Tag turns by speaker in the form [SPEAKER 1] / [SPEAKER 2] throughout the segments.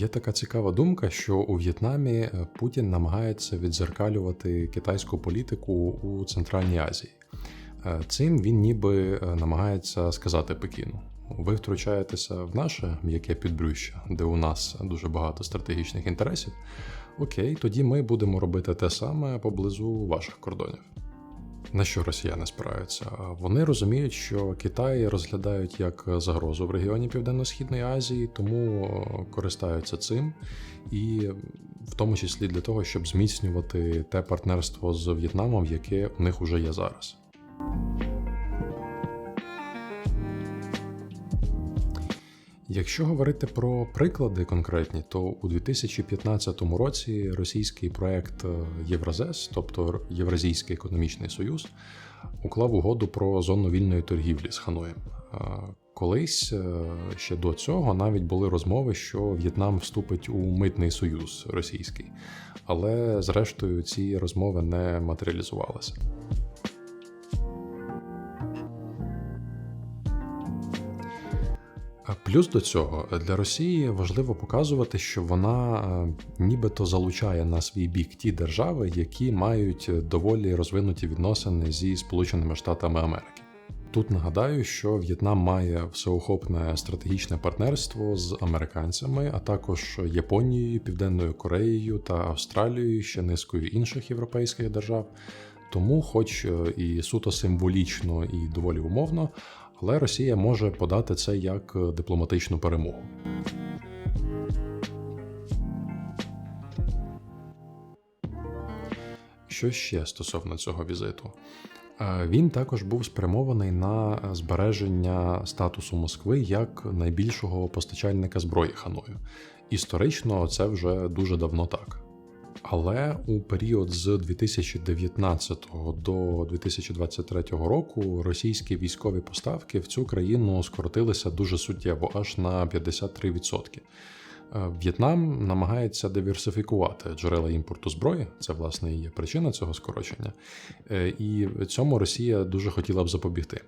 [SPEAKER 1] Є така цікава думка, що у В'єтнамі е, Путін намагається відзеркалювати китайську політику у Центральній Азії. Е, Цим він ніби е, намагається сказати Пекіну: ви втручаєтеся в наше м'яке підбрюща, де у нас дуже багато стратегічних інтересів. Окей, тоді ми будемо робити те саме поблизу ваших кордонів. На що росіяни спираються? Вони розуміють, що Китай розглядають як загрозу в регіоні Південно-Східної Азії, тому е, користаються цим, і в тому числі для того, щоб зміцнювати те партнерство з В'єтнамом, яке у них уже є зараз. Якщо говорити про приклади конкретні, то у 2015 році російський проект Євразес, тобто Євразійський економічний союз, уклав угоду про зону вільної торгівлі з Ханоєм. Колись ще до цього навіть були розмови, що В'єтнам вступить у митний союз російський, але зрештою ці розмови не матеріалізувалися. Плюс до цього для Росії важливо показувати, що вона е, нібито залучає на свій бік ті держави, які мають доволі розвинуті відносини зі Сполученими Штатами Америки. Тут нагадаю, що В'єтнам має всеохопне стратегічне партнерство з американцями, а також Японією, Південною Кореєю та Австралією, ще низкою інших європейських держав. Тому, хоч е, і суто символічно і доволі умовно, але Росія може подати це як е, дипломатичну перемогу. Що ще стосовно цього візиту? Е, він також був спрямований на збереження статусу Москви як найбільшого постачальника зброї Ханою. Історично це вже дуже давно так. Але у період з 2019 до 2023 року російські військові поставки в цю країну скоротилися дуже суттєво, аж на 53%. Е, В'єтнам намагається диверсифікувати джерела імпорту зброї, це власне і є причина цього скорочення, е, і цьому Росія дуже хотіла б запобігти.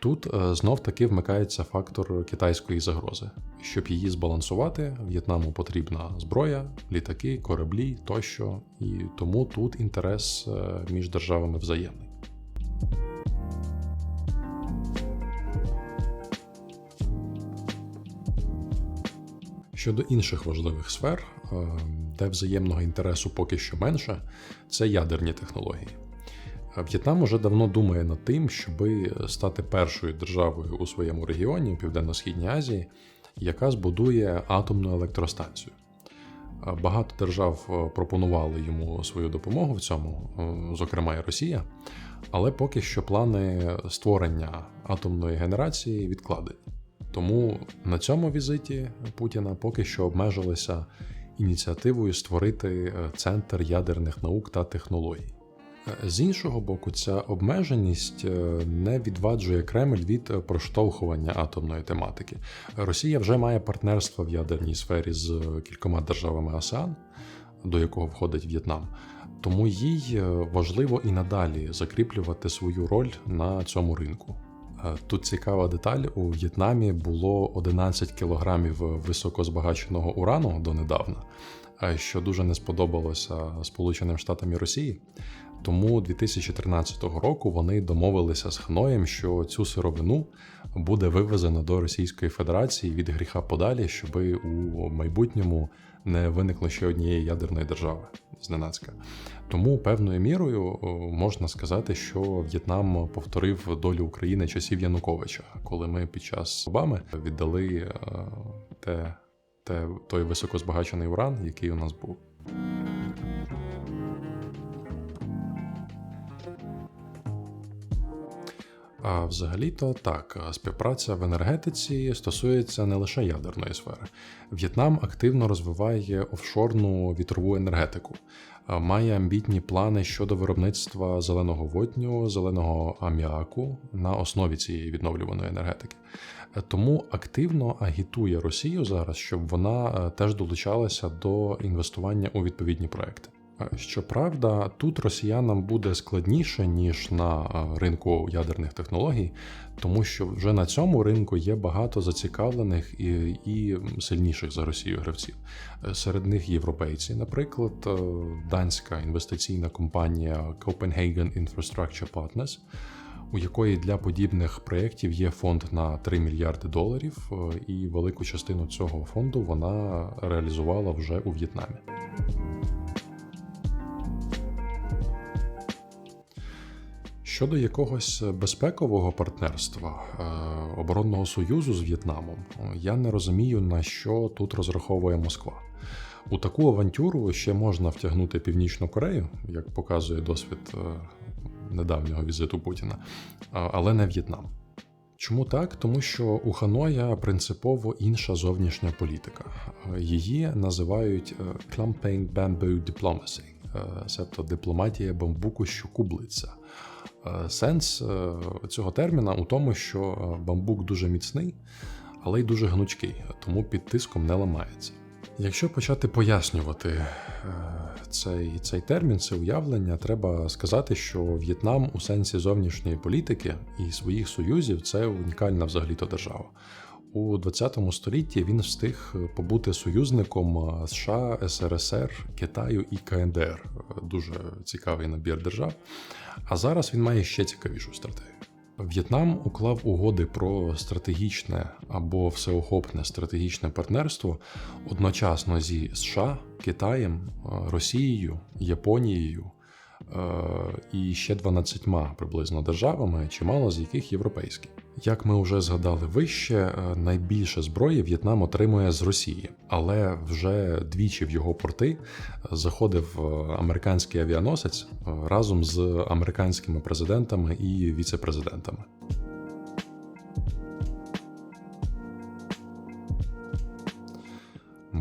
[SPEAKER 1] Тут е, знов таки вмикається фактор китайської загрози. Щоб її збалансувати, В'єтнаму потрібна зброя, літаки, кораблі тощо, і тому тут інтерес між державами взаємний. Щодо інших важливих сфер, е, де взаємного інтересу поки що менше, це ядерні технології. Е, В'єтнам уже давно думає над тим, щоб стати першою державою у своєму регіоні Південно-Східній Азії, яка збудує атомну електростанцію. Е, багато держав пропонували йому свою допомогу в цьому, зокрема і Росія, але поки що плани створення атомної генерації відкладені. Тому на цьому візиті Путіна поки що обмежилися ініціативою створити е, центр ядерних наук та технологій. Е, з іншого боку, ця обмеженість е, не відваджує Кремль від проштовхування атомної тематики. Росія вже має партнерство в ядерній сфері з кількома державами АСЕАН, до якого входить В'єтнам. Тому їй важливо і надалі закріплювати свою роль на цьому ринку. Е, тут цікава деталь: у В'єтнамі було 11 кілограмів високозбагаченого урану донедавна, е, що дуже не сподобалося Сполученим Штатам і Росії. Тому 2013 року вони домовилися з Ханоєм, що цю сировину буде вивезено до Російської Федерації від гріха подалі, щоб у майбутньому не виникло ще однієї ядерної держави зненацька. Тому певною мірою можна сказати, що В'єтнам повторив долю України часів Януковича, коли ми під час Обами віддали е, те, те той високозбагачений уран, який у нас був. А взагалі-то так, співпраця в енергетиці стосується не лише ядерної сфери. В'єтнам активно розвиває офшорну вітрову енергетику, має амбітні плани щодо виробництва зеленого водню, зеленого аміаку на основі цієї відновлюваної енергетики. Тому активно агітує Росію зараз, щоб вона теж долучалася до інвестування у відповідні проекти. Щоправда, тут росіянам буде складніше ніж на е, ринку ядерних технологій, тому що вже на цьому ринку є багато зацікавлених і, і сильніших за Росію гравців. Е, Серед них європейці, наприклад, е, данська інвестиційна компанія Copenhagen Infrastructure Partners, у якої для подібних проєктів є фонд на 3 мільярди доларів, і велику частину цього фонду вона реалізувала вже у В'єтнамі. Щодо якогось безпекового партнерства е, оборонного союзу з В'єтнамом, е, я не розумію, на що тут розраховує Москва. У таку авантюру ще можна втягнути Північну Корею, як показує досвід е, недавнього візиту Путіна, але не В'єтнам. Чому так? Тому що у Ханоя принципово інша зовнішня політика. Її називають Clumping Bamboo Diplomacy, себто дипломатія бамбуку, що кублиться. Е, Сенс е, цього терміна у тому, що е, бамбук дуже міцний, але й дуже гнучкий, тому під тиском не ламається. Якщо почати пояснювати цей, цей термін, це уявлення, треба сказати, що В'єтнам у сенсі зовнішньої політики і своїх союзів це унікальна взагалі-то держава. У 20 столітті він встиг побути союзником США, СРСР, Китаю і КНДР. Дуже цікавий набір держав. А зараз він має ще цікавішу стратегію. В'єтнам уклав угоди про стратегічне або всеохопне стратегічне партнерство одночасно зі США, Китаєм, Росією, Японією і ще 12 приблизно державами, чимало з яких європейські. Як ми вже згадали вище, е, найбільше зброї В'єтнам отримує з Росії, але вже двічі в його порти заходив е, американський авіаносець е, разом з американськими президентами і віцепрезидентами.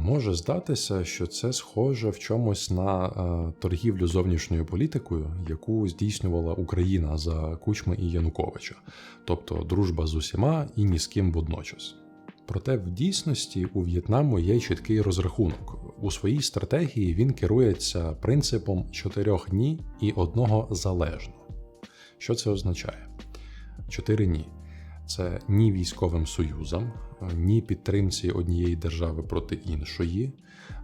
[SPEAKER 1] Може здатися, що це схоже в чомусь на е, торгівлю зовнішньою політикою, яку здійснювала Україна за Кучми і Януковича, тобто дружба з усіма і ні з ким водночас. Проте в дійсності у В'єтнаму є чіткий розрахунок. У своїй стратегії він керується принципом чотирьох ні і одного залежно. Що це означає? Чотири ні. Це ні військовим союзам, ні підтримці однієї держави проти іншої,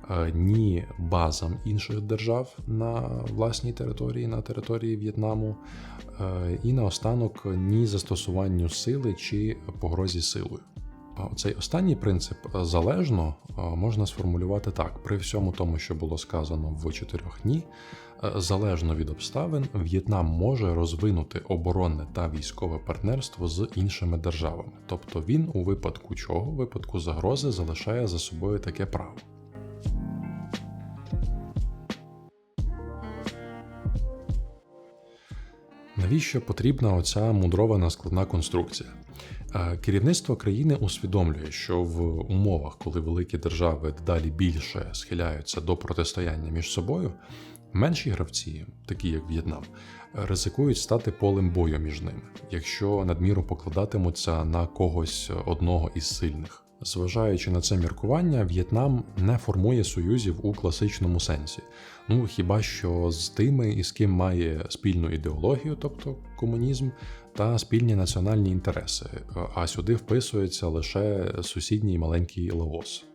[SPEAKER 1] е, ні базам інших держав на власній території, на території В'єтнаму, е, і наостанок ні застосуванню сили чи погрозі силою. Цей останній принцип е, залежно е, можна сформулювати так: при всьому тому, що було сказано в чотирьох ні, е, залежно від обставин, В'єтнам може розвинути оборонне та військове партнерство з іншими державами. Тобто він у випадку чого, у випадку загрози, залишає за собою таке право. Навіщо потрібна оця мудрована складна конструкція? Е, Керівництво країни усвідомлює, що в умовах, коли великі держави дедалі більше схиляються до протистояння між собою, менші гравці, такі як В'єтнам, ризикують стати полем бою між ними, якщо надміру покладатимуться на когось одного із сильних. Зважаючи на це міркування, В'єтнам не формує союзів у класичному сенсі. Ну хіба що з тими, із ким має спільну ідеологію, тобто комунізм, та спільні національні інтереси, а сюди вписується лише сусідній маленький Лаос.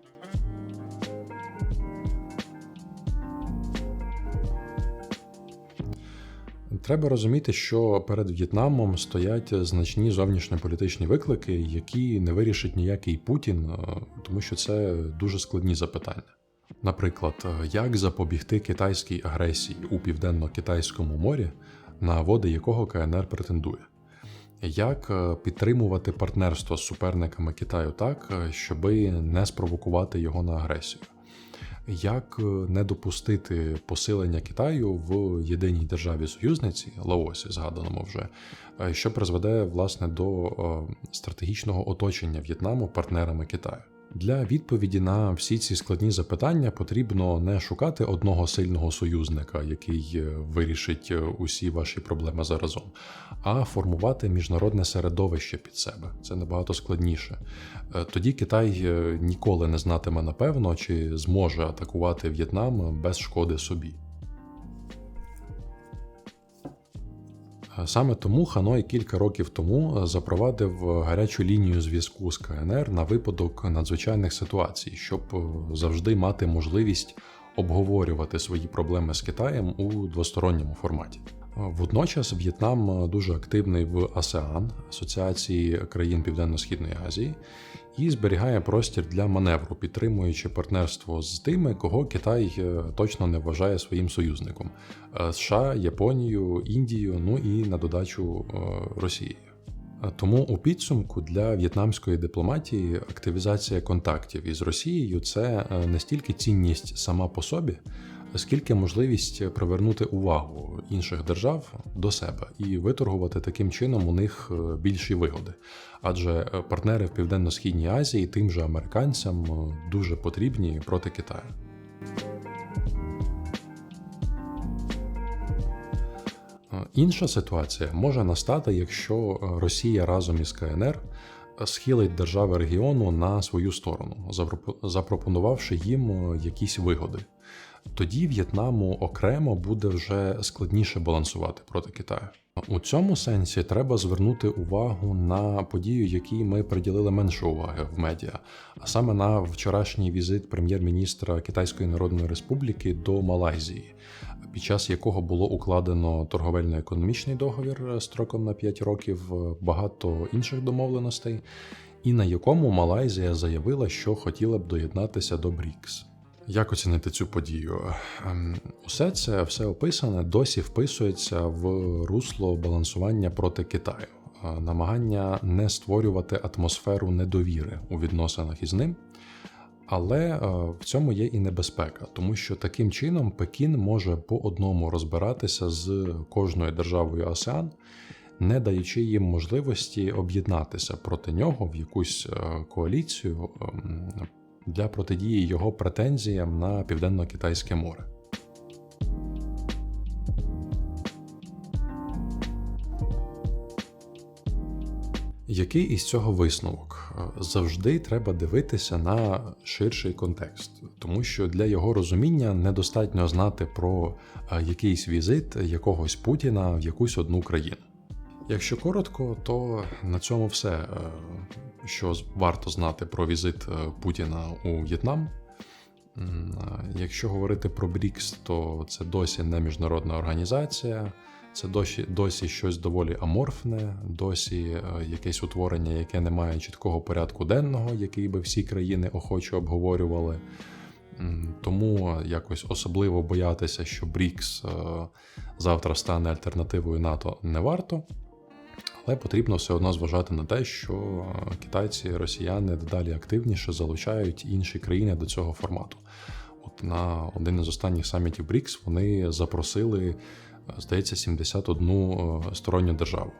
[SPEAKER 1] Треба розуміти, що перед В'єтнамом стоять значні зовнішньополітичні виклики, які не вирішить ніякий Путін, е, тому що це дуже складні запитання. Наприклад, е, як запобігти китайській агресії у південно-китайському морі, на води якого КНР претендує? Як е, підтримувати партнерство з суперниками Китаю так, щоби не спровокувати його на агресію? Як е, не допустити посилення Китаю в єдиній державі союзниці Лаосі, згаданому вже, е, що призведе власне до е, стратегічного оточення В'єтнаму партнерами Китаю? Для відповіді на всі ці складні запитання потрібно не шукати одного сильного союзника, який е, вирішить е, усі ваші проблеми заразом, а формувати міжнародне середовище під себе. Це набагато складніше. Е, Тоді Китай ніколи не знатиме напевно, чи зможе атакувати В'єтнам без шкоди собі. Саме тому Ханой кілька років тому запровадив гарячу лінію зв'язку з КНР на випадок надзвичайних ситуацій, щоб завжди мати можливість обговорювати свої проблеми з Китаєм у двосторонньому форматі. Водночас В'єтнам дуже активний в АСЕАН Асоціації країн Південно-Східної Азії і зберігає простір для маневру, підтримуючи партнерство з тими, кого Китай е, точно не вважає своїм союзником: е, США, Японію, Індію, ну і на додачу е, Росії. Тому у підсумку для в'єтнамської дипломатії активізація контактів із Росією це не стільки цінність сама по собі, скільки можливість привернути увагу інших держав до себе і виторгувати таким чином у них е, більші вигоди. Адже е, партнери в Південно-Східній Азії тим же американцям е, дуже потрібні проти Китаю. Інша ситуація може настати, якщо Росія разом із КНР схилить держави регіону на свою сторону, запропонувавши їм якісь вигоди тоді В'єтнаму окремо буде вже складніше балансувати проти Китаю. У цьому сенсі треба звернути увагу на подію, якій ми приділили менше уваги в медіа, а саме на вчорашній візит прем'єр-міністра Китайської Народної Республіки до Малайзії, під час якого було укладено торговельно-економічний договір строком на 5 років, багато інших домовленостей, і на якому Малайзія заявила, що хотіла б доєднатися до БРІКС. Як оцінити цю подію? Ем, усе це все описане досі вписується в русло балансування проти Китаю, намагання не створювати атмосферу недовіри у відносинах із ним. Але е, в цьому є і небезпека, тому що таким чином Пекін може по одному розбиратися з кожною державою АСЕАН, не даючи їм можливості об'єднатися проти нього в якусь е, коаліцію ем, для протидії його претензіям на Південно-Китайське море. Який із цього висновок? Завжди треба дивитися на ширший контекст, тому що для його розуміння недостатньо знати про е, якийсь візит якогось Путіна в якусь одну країну. Якщо коротко, то на цьому все, е, що варто знати про візит е, Путіна у В'єтнам. Е, якщо говорити про БРІКС, то це досі не міжнародна організація, це досі досі щось доволі аморфне, досі якесь утворення, яке не має чіткого порядку денного, який би всі країни охоче обговорювали. Тому якось особливо боятися, що БРІКС завтра стане альтернативою НАТО, не варто. Але потрібно все одно зважати на те, що китайці, росіяни дедалі активніше залучають інші країни до цього формату. От на один із останніх самітів БРІКС вони запросили, здається, 71 е, сторонню державу.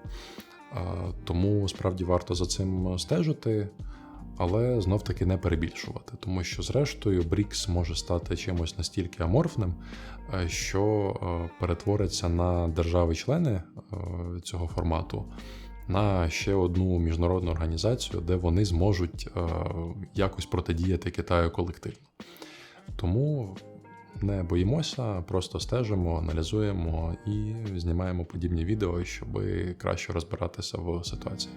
[SPEAKER 1] Е, тому справді варто за цим стежити. Але знов таки не перебільшувати, тому що, зрештою, БРІКС може стати чимось настільки аморфним, е, що перетвориться на держави-члени цього формату на ще одну міжнародну організацію, де вони зможуть е, якось протидіяти Китаю колективно. Тому не боїмося, просто стежимо, аналізуємо і знімаємо подібні відео, щоб краще розбиратися в ситуації.